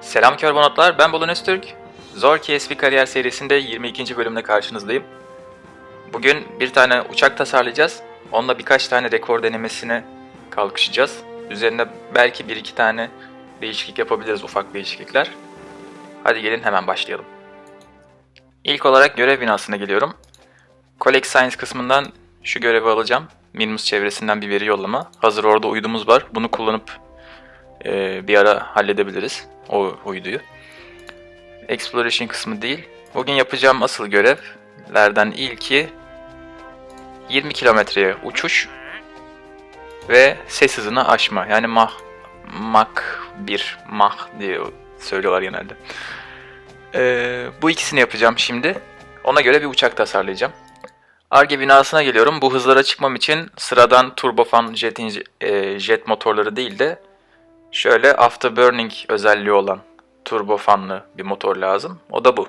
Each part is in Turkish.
Selam Körbonotlar, ben Bolon Öztürk. Zor KSP Kariyer serisinde 22. bölümde karşınızdayım. Bugün bir tane uçak tasarlayacağız. Onunla birkaç tane rekor denemesine kalkışacağız. Üzerinde belki bir iki tane değişiklik yapabiliriz, ufak değişiklikler. Hadi gelin hemen başlayalım. İlk olarak görev binasına geliyorum. Collect Science kısmından şu görevi alacağım. Minmus çevresinden bir veri yollama. Hazır orada uydumuz var. Bunu kullanıp e, bir ara halledebiliriz o uyduyu. Exploration kısmı değil. Bugün yapacağım asıl görevlerden ilki 20 kilometreye uçuş ve ses hızını aşma. Yani Mach Mach 1 Mach diye söylüyorlar genelde. Ee, bu ikisini yapacağım şimdi. Ona göre bir uçak tasarlayacağım. Arge binasına geliyorum. Bu hızlara çıkmam için sıradan turbofan jet, e, jet motorları değil de şöyle afterburning özelliği olan turbofanlı bir motor lazım. O da bu.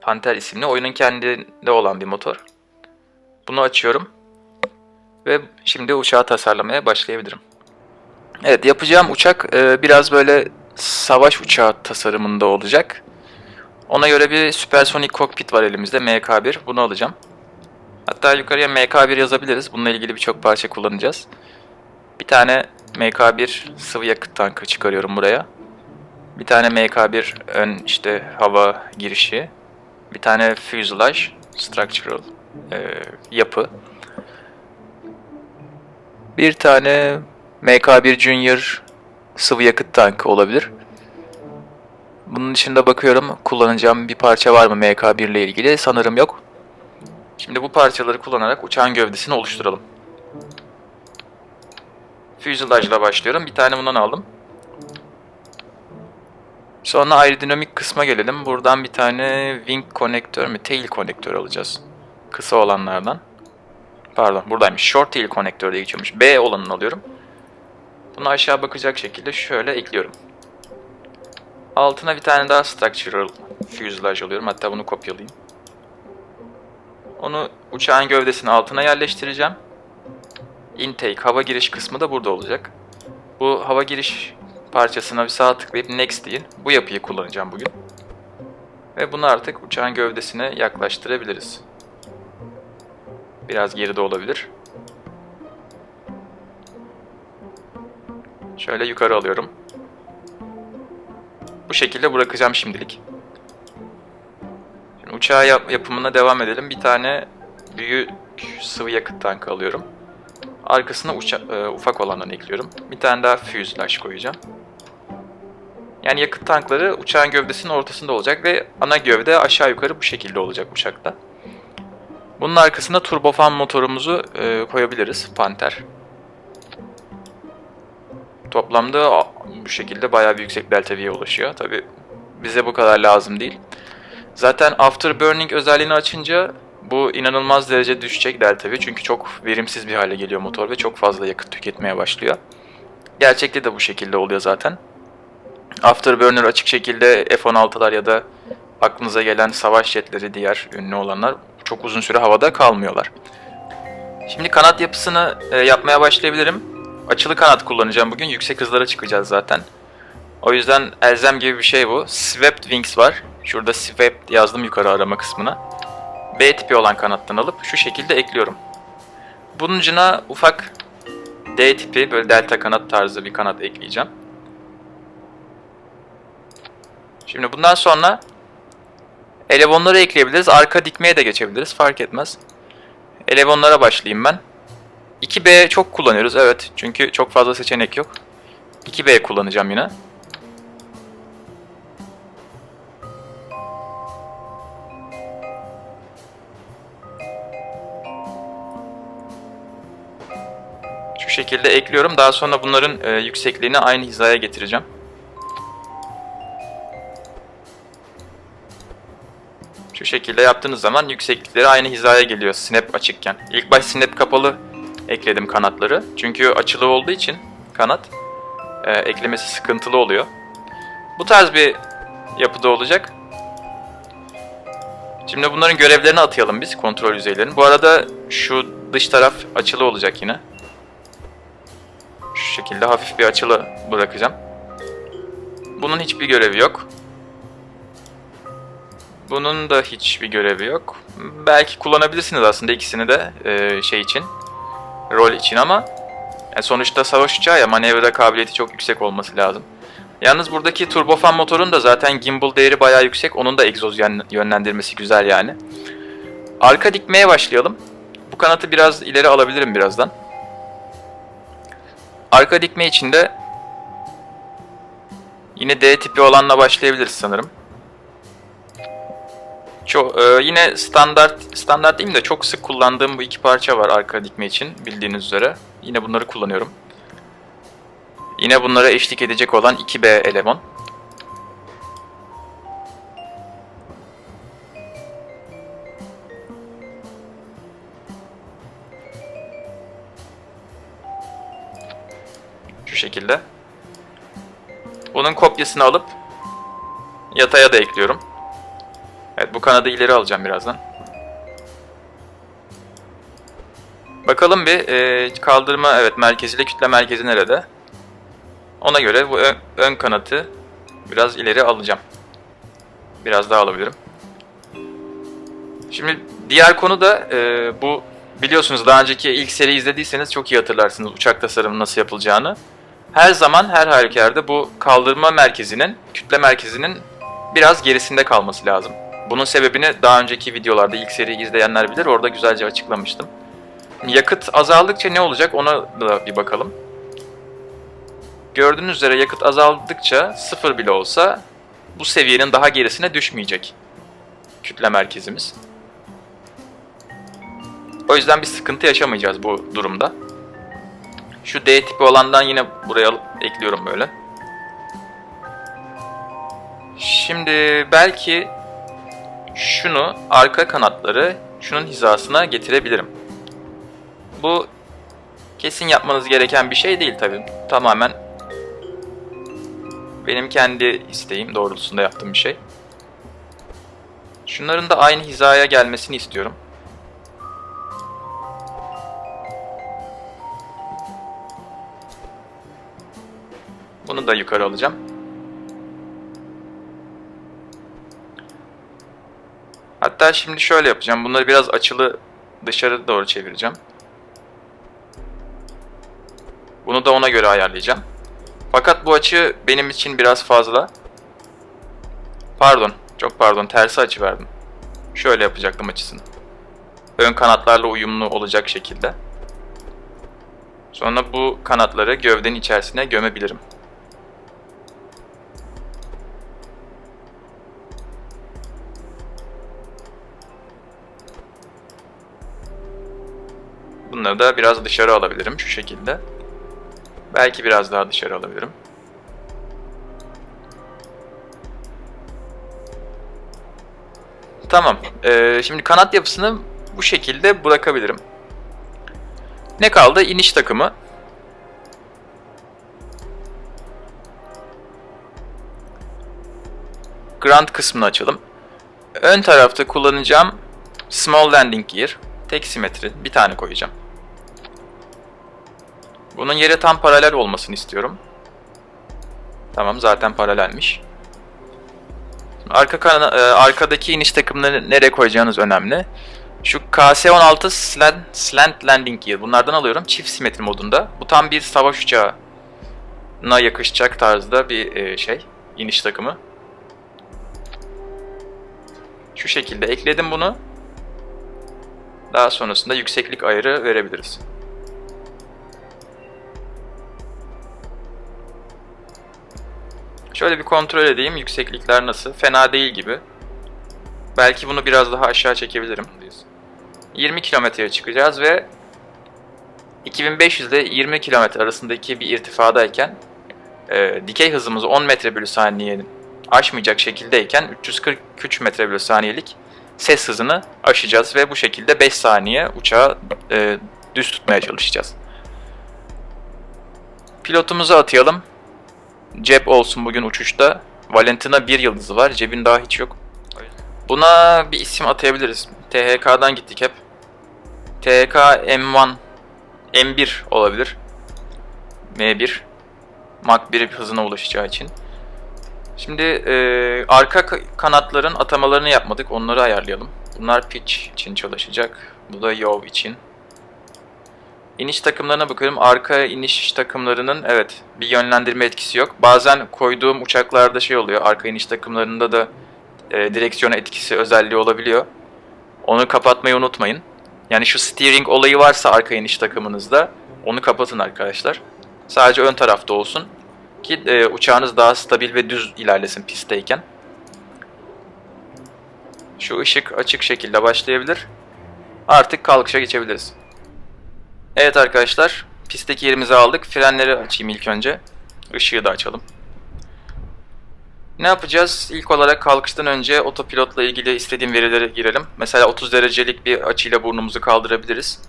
Panther isimli oyunun kendinde olan bir motor. Bunu açıyorum. Ve şimdi uçağı tasarlamaya başlayabilirim. Evet yapacağım uçak e, biraz böyle savaş uçağı tasarımında olacak. Ona göre bir süpersonik kokpit var elimizde MK1. Bunu alacağım. Hatta yukarıya MK1 yazabiliriz. Bununla ilgili birçok parça kullanacağız. Bir tane MK1 sıvı yakıt tankı çıkarıyorum buraya. Bir tane MK1 ön işte hava girişi. Bir tane fuselage structural e, yapı. Bir tane MK1 Junior sıvı yakıt tankı olabilir. Bunun dışında bakıyorum kullanacağım bir parça var mı MK1 ile ilgili. Sanırım yok. Şimdi bu parçaları kullanarak uçağın gövdesini oluşturalım. Fuselage ile başlıyorum. Bir tane bundan aldım. Sonra aerodinamik kısma gelelim. Buradan bir tane wing konektör mü? Tail konektör alacağız. Kısa olanlardan. Pardon buradaymış. Short tail konektör diye geçiyormuş. B olanını alıyorum. Bunu aşağı bakacak şekilde şöyle ekliyorum. Altına bir tane daha structural fuselage alıyorum. Hatta bunu kopyalayayım. Onu uçağın gövdesinin altına yerleştireceğim. Intake, hava giriş kısmı da burada olacak. Bu hava giriş parçasına bir sağ tıklayıp Next deyin. Bu yapıyı kullanacağım bugün. Ve bunu artık uçağın gövdesine yaklaştırabiliriz. Biraz geride olabilir. Şöyle yukarı alıyorum. Bu şekilde bırakacağım şimdilik. Şimdi uçağı yap- yapımına devam edelim. Bir tane büyük sıvı yakıt tankı alıyorum. Arkasına e, ufak olandan ekliyorum. Bir tane daha fuselage koyacağım. Yani yakıt tankları uçağın gövdesinin ortasında olacak ve ana gövde aşağı yukarı bu şekilde olacak uçakta. Bunun arkasına turbofan motorumuzu e, koyabiliriz. Panther. Toplamda bu şekilde bayağı bir yüksek delta V'ye ulaşıyor. Tabi bize bu kadar lazım değil. Zaten afterburning özelliğini açınca bu inanılmaz derece düşecek V. Çünkü çok verimsiz bir hale geliyor motor ve çok fazla yakıt tüketmeye başlıyor. Gerçekte de bu şekilde oluyor zaten. Afterburner açık şekilde F-16'lar ya da aklınıza gelen savaş jetleri diğer ünlü olanlar çok uzun süre havada kalmıyorlar. Şimdi kanat yapısını e, yapmaya başlayabilirim. Açılı kanat kullanacağım bugün. Yüksek hızlara çıkacağız zaten. O yüzden elzem gibi bir şey bu. Swept Wings var. Şurada Swept yazdım yukarı arama kısmına. B tipi olan kanattan alıp şu şekilde ekliyorum. Bunun ucuna ufak D tipi böyle delta kanat tarzı bir kanat ekleyeceğim. Şimdi bundan sonra elevonları ekleyebiliriz. Arka dikmeye de geçebiliriz. Fark etmez. Elevonlara başlayayım ben. 2B çok kullanıyoruz evet. Çünkü çok fazla seçenek yok. 2B kullanacağım yine. Şu şekilde ekliyorum. Daha sonra bunların e, yüksekliğini aynı hizaya getireceğim. Şu şekilde yaptığınız zaman yükseklikleri aynı hizaya geliyor snap açıkken. İlk baş snap kapalı ekledim kanatları. Çünkü açılı olduğu için kanat e, eklemesi sıkıntılı oluyor. Bu tarz bir yapıda olacak. Şimdi bunların görevlerini atayalım biz kontrol yüzeylerini. Bu arada şu dış taraf açılı olacak yine. Şekilde hafif bir açılı bırakacağım. Bunun hiçbir görevi yok. Bunun da hiçbir görevi yok. Belki kullanabilirsiniz aslında ikisini de e, şey için. Rol için ama sonuçta savaş uçağı ya manevra kabiliyeti çok yüksek olması lazım. Yalnız buradaki turbofan motorun da zaten gimbal değeri bayağı yüksek. Onun da egzoz yön- yönlendirmesi güzel yani. Arka dikmeye başlayalım. Bu kanatı biraz ileri alabilirim birazdan. Arka dikme için de yine D tipi olanla başlayabiliriz sanırım. Çok, e, yine standart standart değil de çok sık kullandığım bu iki parça var arka dikme için bildiğiniz üzere. Yine bunları kullanıyorum. Yine bunlara eşlik edecek olan 2B eleman. Şekilde. Bunun kopyasını alıp yataya da ekliyorum. Evet bu kanadı ileri alacağım birazdan. Bakalım bir e, kaldırma evet merkeziyle kütle merkezi nerede? Ona göre bu ön, ön kanatı biraz ileri alacağım. Biraz daha alabilirim. Şimdi diğer konu da e, bu biliyorsunuz daha önceki ilk seri izlediyseniz çok iyi hatırlarsınız uçak tasarımı nasıl yapılacağını. Her zaman her halükarda bu kaldırma merkezinin, kütle merkezinin biraz gerisinde kalması lazım. Bunun sebebini daha önceki videolarda ilk seriyi izleyenler bilir. Orada güzelce açıklamıştım. Yakıt azaldıkça ne olacak ona da bir bakalım. Gördüğünüz üzere yakıt azaldıkça sıfır bile olsa bu seviyenin daha gerisine düşmeyecek kütle merkezimiz. O yüzden bir sıkıntı yaşamayacağız bu durumda. Şu D tipi olandan yine buraya alıp ekliyorum böyle. Şimdi belki şunu arka kanatları şunun hizasına getirebilirim. Bu kesin yapmanız gereken bir şey değil tabii. Tamamen benim kendi isteğim doğrultusunda yaptığım bir şey. Şunların da aynı hizaya gelmesini istiyorum. Bunu da yukarı alacağım. Hatta şimdi şöyle yapacağım. Bunları biraz açılı dışarı doğru çevireceğim. Bunu da ona göre ayarlayacağım. Fakat bu açı benim için biraz fazla. Pardon. Çok pardon. Tersi açı verdim. Şöyle yapacaktım açısını. Ön kanatlarla uyumlu olacak şekilde. Sonra bu kanatları gövdenin içerisine gömebilirim. Bunları da biraz dışarı alabilirim şu şekilde. Belki biraz daha dışarı alabilirim. Tamam. Ee, şimdi kanat yapısını bu şekilde bırakabilirim. Ne kaldı? İniş takımı. Grand kısmını açalım. Ön tarafta kullanacağım Small Landing Gear. Tek simetri. Bir tane koyacağım. Bunun yere tam paralel olmasını istiyorum. Tamam zaten paralelmiş. Arka kana, e, arkadaki iniş takımını nereye koyacağınız önemli. Şu KS-16 slant, slant Landing Gear bunlardan alıyorum çift simetri modunda. Bu tam bir savaş uçağına yakışacak tarzda bir e, şey iniş takımı. Şu şekilde ekledim bunu. Daha sonrasında yükseklik ayarı verebiliriz. Şöyle bir kontrol edeyim yükseklikler nasıl. Fena değil gibi. Belki bunu biraz daha aşağı çekebilirim. 20 kilometreye çıkacağız ve 2500 ile 20 kilometre arasındaki bir irtifadayken e, dikey hızımızı 10 metre bölü saniye aşmayacak şekildeyken 343 metre bölü saniyelik ses hızını aşacağız ve bu şekilde 5 saniye uçağı e, düz tutmaya çalışacağız. Pilotumuzu atayalım. Cep olsun bugün uçuşta. Valentina bir yıldızı var. Cebin daha hiç yok. Buna bir isim atayabiliriz. THK'dan gittik hep. THK M1 M1 olabilir. M1 Mach 1 hızına ulaşacağı için. Şimdi e, arka ka- kanatların atamalarını yapmadık. Onları ayarlayalım. Bunlar pitch için çalışacak. Bu da yaw için. İniş takımlarına bakıyorum. Arka iniş takımlarının evet bir yönlendirme etkisi yok. Bazen koyduğum uçaklarda şey oluyor. Arka iniş takımlarında da e, direksiyon etkisi özelliği olabiliyor. Onu kapatmayı unutmayın. Yani şu steering olayı varsa arka iniş takımınızda onu kapatın arkadaşlar. Sadece ön tarafta olsun ki e, uçağınız daha stabil ve düz ilerlesin pistteyken. Şu ışık açık şekilde başlayabilir. Artık kalkışa geçebiliriz. Evet arkadaşlar, pistteki yerimizi aldık. Frenleri açayım ilk önce. Işığı da açalım. Ne yapacağız? İlk olarak kalkıştan önce otopilotla ilgili istediğim verileri girelim. Mesela 30 derecelik bir açıyla burnumuzu kaldırabiliriz.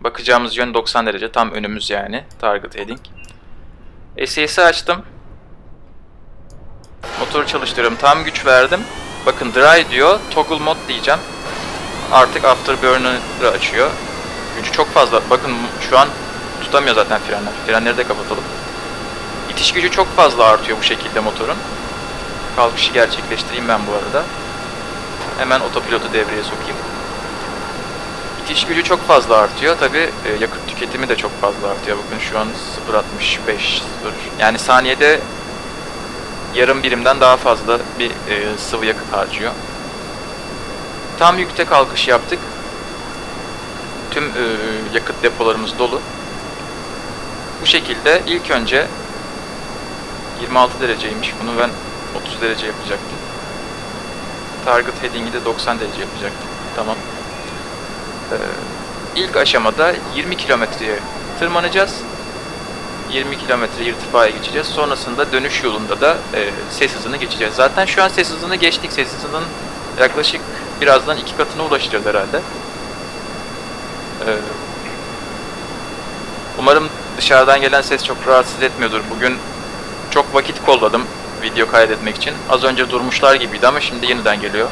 Bakacağımız yön 90 derece. Tam önümüz yani. Target heading. SES'i açtım. Motoru çalıştırıyorum. Tam güç verdim. Bakın dry diyor. Toggle mod diyeceğim. Artık afterburner'ı açıyor. Gücü çok fazla. Bakın şu an tutamıyor zaten frenler. Frenleri de kapatalım. İtiş gücü çok fazla artıyor bu şekilde motorun. Kalkışı gerçekleştireyim ben bu arada. Hemen otopilotu devreye sokayım. İtiş gücü çok fazla artıyor. Tabi yakıt tüketimi de çok fazla artıyor. Bakın şu an 0.65 0. Yani saniyede yarım birimden daha fazla bir e, sıvı yakıt harcıyor. Tam yükte kalkış yaptık. Tüm e, yakıt depolarımız dolu. Bu şekilde ilk önce 26 dereceymiş. Bunu ben 30 derece yapacaktım. Target heading'i de 90 derece yapacaktım. Tamam. Ee, ilk aşamada 20 kilometreye tırmanacağız. 20 kilometre irtifaya geçeceğiz. Sonrasında dönüş yolunda da e, ses hızını geçeceğiz. Zaten şu an ses hızını geçtik. Ses hızının yaklaşık birazdan iki katına ulaşacağız herhalde. Ee, umarım dışarıdan gelen ses çok rahatsız etmiyordur. Bugün çok vakit kolladım video kaydetmek için. Az önce durmuşlar gibiydi ama şimdi yeniden geliyor.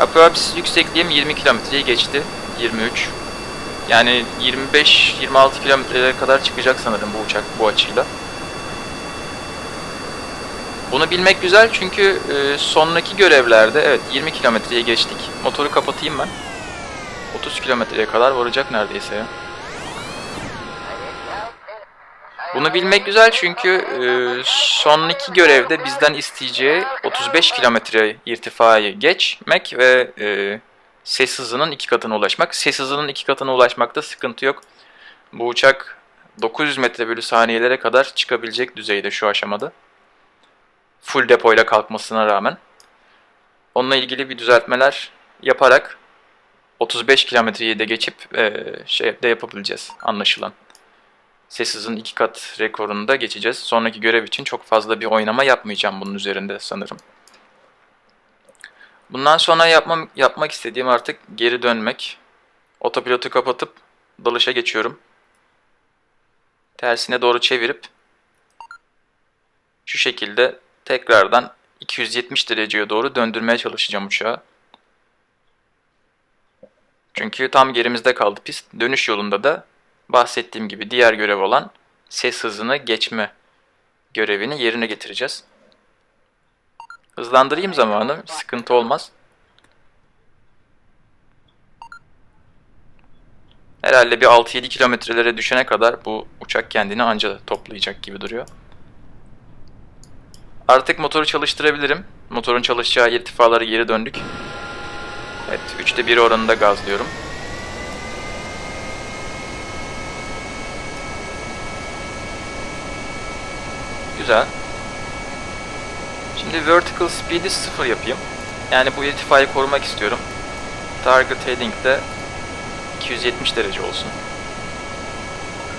Approx yüksekliğim 20 kilometreyi geçti. 23. Yani 25-26 kilometrelere kadar çıkacak sanırım bu uçak bu açıyla. Bunu bilmek güzel çünkü e, sonraki görevlerde evet 20 kilometreye geçtik. Motoru kapatayım ben. 30 kilometreye kadar varacak neredeyse ya. Bunu bilmek güzel çünkü e, sonraki görevde bizden isteyeceği 35 kilometre irtifayı geçmek ve e, ses hızının iki katına ulaşmak. Ses hızının iki katına ulaşmakta sıkıntı yok. Bu uçak 900 metre bölü saniyelere kadar çıkabilecek düzeyde şu aşamada. Full depoyla kalkmasına rağmen. Onunla ilgili bir düzeltmeler yaparak 35 kilometreyi de geçip e, şey de yapabileceğiz anlaşılan. Ses hızının iki kat rekorunu da geçeceğiz. Sonraki görev için çok fazla bir oynama yapmayacağım bunun üzerinde sanırım. Bundan sonra yapmam, yapmak istediğim artık geri dönmek. Otopilotu kapatıp dalışa geçiyorum. Tersine doğru çevirip şu şekilde tekrardan 270 dereceye doğru döndürmeye çalışacağım uçağı. Çünkü tam gerimizde kaldı pist. Dönüş yolunda da bahsettiğim gibi diğer görev olan ses hızını geçme görevini yerine getireceğiz. Hızlandırayım zamanı, sıkıntı olmaz. Herhalde bir 6-7 kilometrelere düşene kadar bu uçak kendini anca toplayacak gibi duruyor. Artık motoru çalıştırabilirim. Motorun çalışacağı irtifalara geri döndük. Evet, 3'te 1 oranında gazlıyorum. Güzel. Şimdi vertical speed'i 0 yapayım. Yani bu irtifayı korumak istiyorum. Target heading de 270 derece olsun.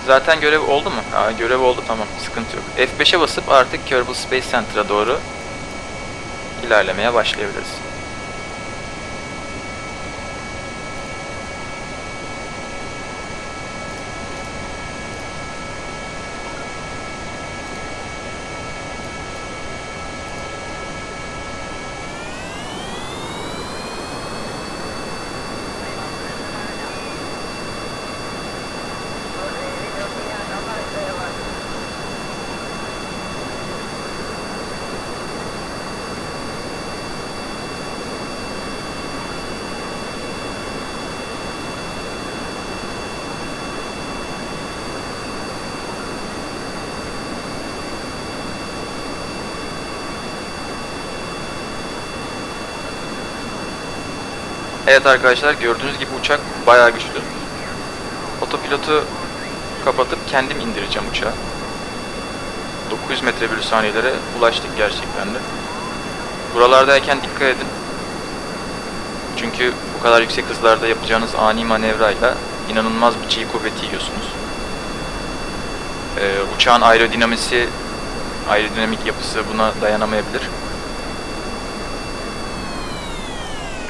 Zaten görev oldu mu? Ha, görev oldu tamam. Sıkıntı yok. F5'e basıp artık Kerbal Space Center'a doğru ilerlemeye başlayabiliriz. Evet arkadaşlar gördüğünüz gibi uçak bayağı güçlü. Otopilotu kapatıp kendim indireceğim uçağı. 900 metre bölü saniyelere ulaştık gerçekten de. Buralardayken dikkat edin. Çünkü bu kadar yüksek hızlarda yapacağınız ani manevrayla inanılmaz bir G kuvveti yiyorsunuz. Ee, uçağın aerodinamisi, aerodinamik yapısı buna dayanamayabilir.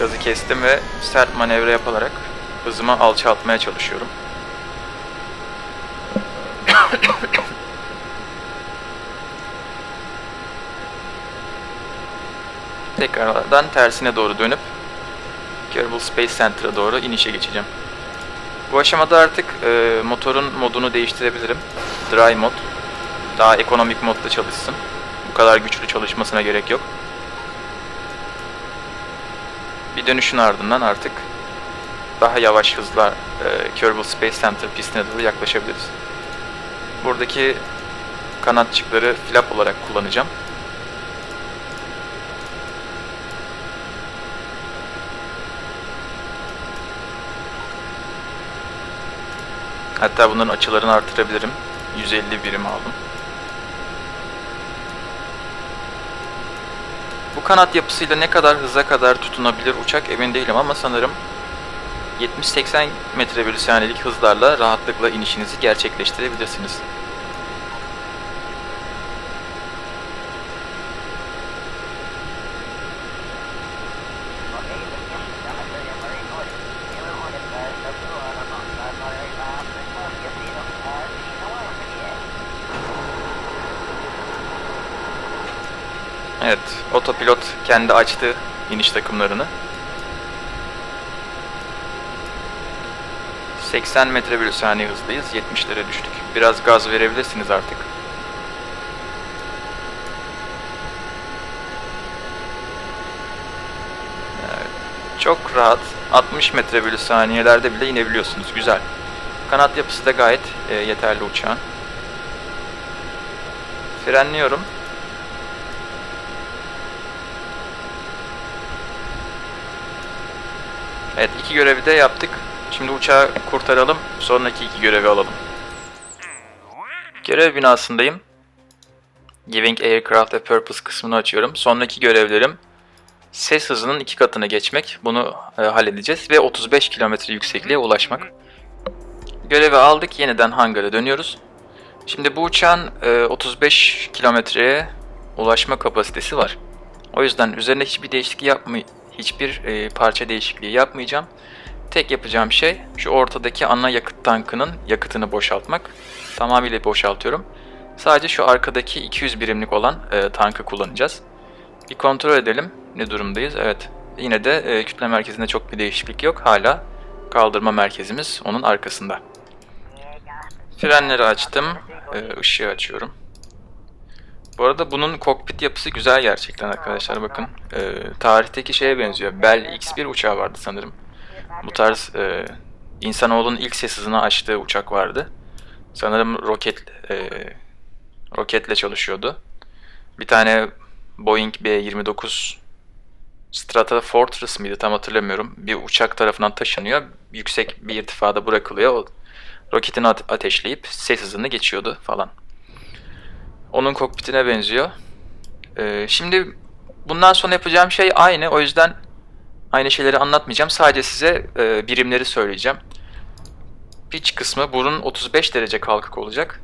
Gazı kestim ve sert manevra yaparak hızımı alçaltmaya çalışıyorum. Tekrardan tersine doğru dönüp Kerbal Space Center'a doğru inişe geçeceğim. Bu aşamada artık e, motorun modunu değiştirebilirim. Dry mod. Daha ekonomik modda çalışsın. Bu kadar güçlü çalışmasına gerek yok. Bir dönüşün ardından artık daha yavaş hızla e, Kerbal Space Center pistine doğru yaklaşabiliriz. Buradaki kanatçıkları flap olarak kullanacağım. Hatta bunların açılarını artırabilirim. 150 birim aldım. Bu kanat yapısıyla ne kadar hıza kadar tutunabilir uçak emin değilim ama sanırım 70-80 metre bölü saniyelik hızlarla rahatlıkla inişinizi gerçekleştirebilirsiniz. Otopilot kendi açtı iniş takımlarını. 80 metre bölü saniye hızdayız. 70'lere düştük. Biraz gaz verebilirsiniz artık. Evet, Çok rahat. 60 metre bölü saniyelerde bile inebiliyorsunuz. Güzel. Kanat yapısı da gayet e, yeterli uçağın. Frenliyorum. Evet iki görevi de yaptık. Şimdi uçağı kurtaralım. Sonraki iki görevi alalım. Görev binasındayım. Giving Aircraft a Purpose kısmını açıyorum. Sonraki görevlerim ses hızının iki katına geçmek. Bunu e, halledeceğiz ve 35 km yüksekliğe ulaşmak. Görevi aldık. Yeniden hangara dönüyoruz. Şimdi bu uçağın e, 35 kilometreye ulaşma kapasitesi var. O yüzden üzerine hiçbir değişiklik yapmay hiçbir e, parça değişikliği yapmayacağım. Tek yapacağım şey şu ortadaki ana yakıt tankının yakıtını boşaltmak. Tamamıyla boşaltıyorum. Sadece şu arkadaki 200 birimlik olan e, tankı kullanacağız. Bir kontrol edelim ne durumdayız. Evet yine de e, kütle merkezinde çok bir değişiklik yok. Hala kaldırma merkezimiz onun arkasında. Frenleri açtım. E, ışığı açıyorum. Bu arada bunun kokpit yapısı güzel gerçekten arkadaşlar bakın. E, tarihteki şeye benziyor. Bell X-1 uçağı vardı sanırım. Bu tarz e, insanoğlunun ilk ses hızını açtığı uçak vardı. Sanırım roket e, roketle çalışıyordu. Bir tane Boeing B-29 Strata Fortress mıydı tam hatırlamıyorum. Bir uçak tarafından taşınıyor. Yüksek bir irtifada bırakılıyor. O roketini ate- ateşleyip ses hızını geçiyordu falan. Onun kokpitine benziyor. Ee, şimdi bundan sonra yapacağım şey aynı. O yüzden aynı şeyleri anlatmayacağım. Sadece size e, birimleri söyleyeceğim. Pitch kısmı burun 35 derece kalkık olacak.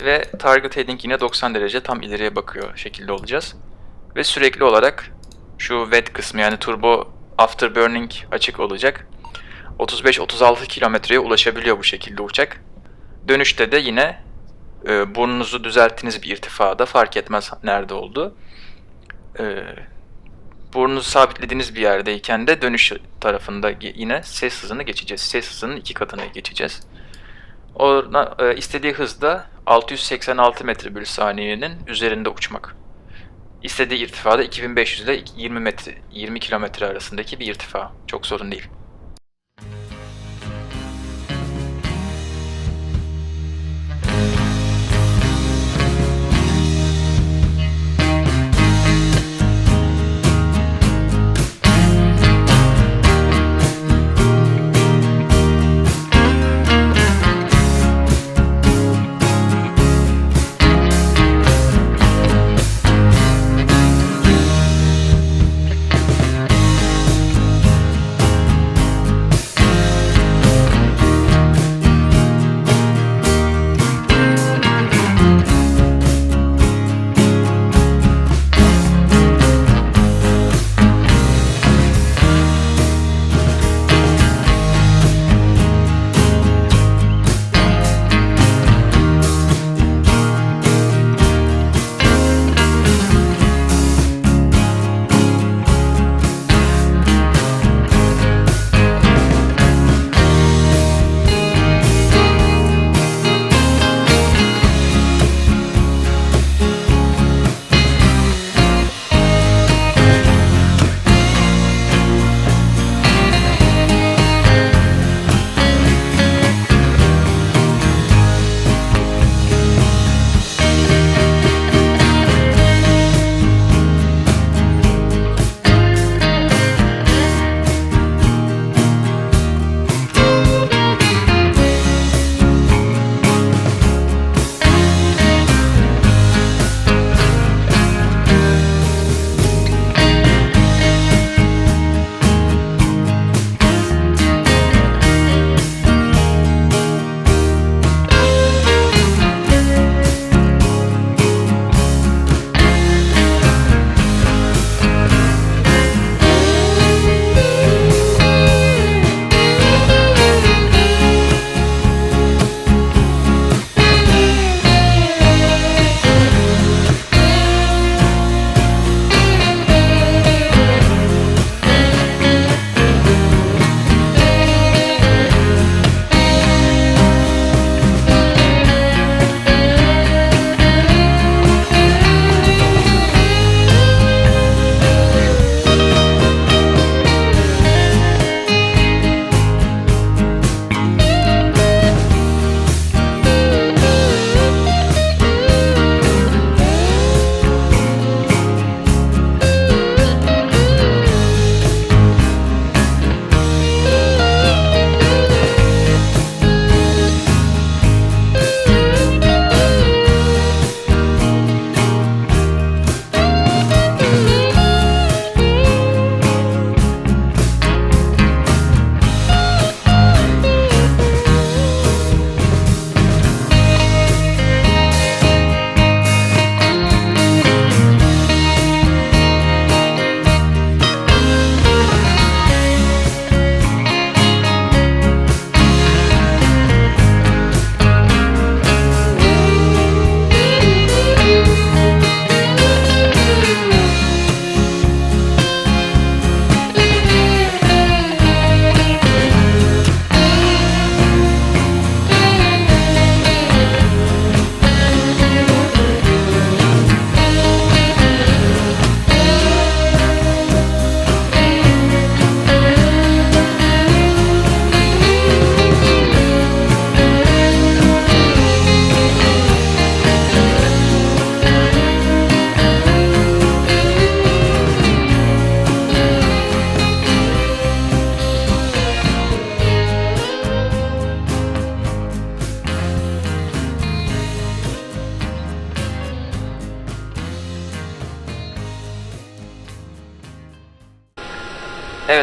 Ve target heading yine 90 derece tam ileriye bakıyor şekilde olacağız. Ve sürekli olarak şu wet kısmı yani turbo afterburning açık olacak. 35-36 kilometreye ulaşabiliyor bu şekilde uçak. Dönüşte de yine e, burnunuzu düzelttiğiniz bir irtifada fark etmez nerede oldu. E, burnunuzu sabitlediğiniz bir yerdeyken de dönüş tarafında yine ses hızını geçeceğiz. Ses hızının iki katına geçeceğiz. Ona e, istediği hızda 686 metre bölü saniyenin üzerinde uçmak. İstediği irtifada 2500 ile 20 metre 20 kilometre arasındaki bir irtifa. Çok sorun değil.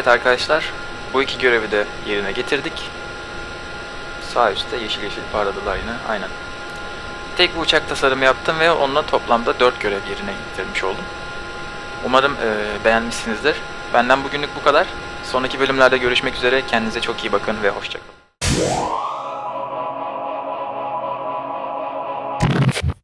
Evet arkadaşlar, bu iki görevi de yerine getirdik. Sağ üstte yeşil yeşil parladılar yine, aynen. Tek bir uçak tasarımı yaptım ve onunla toplamda 4 görev yerine getirmiş oldum. Umarım eee, beğenmişsinizdir. Benden bugünlük bu kadar. Sonraki bölümlerde görüşmek üzere. Kendinize çok iyi bakın ve hoşçakalın.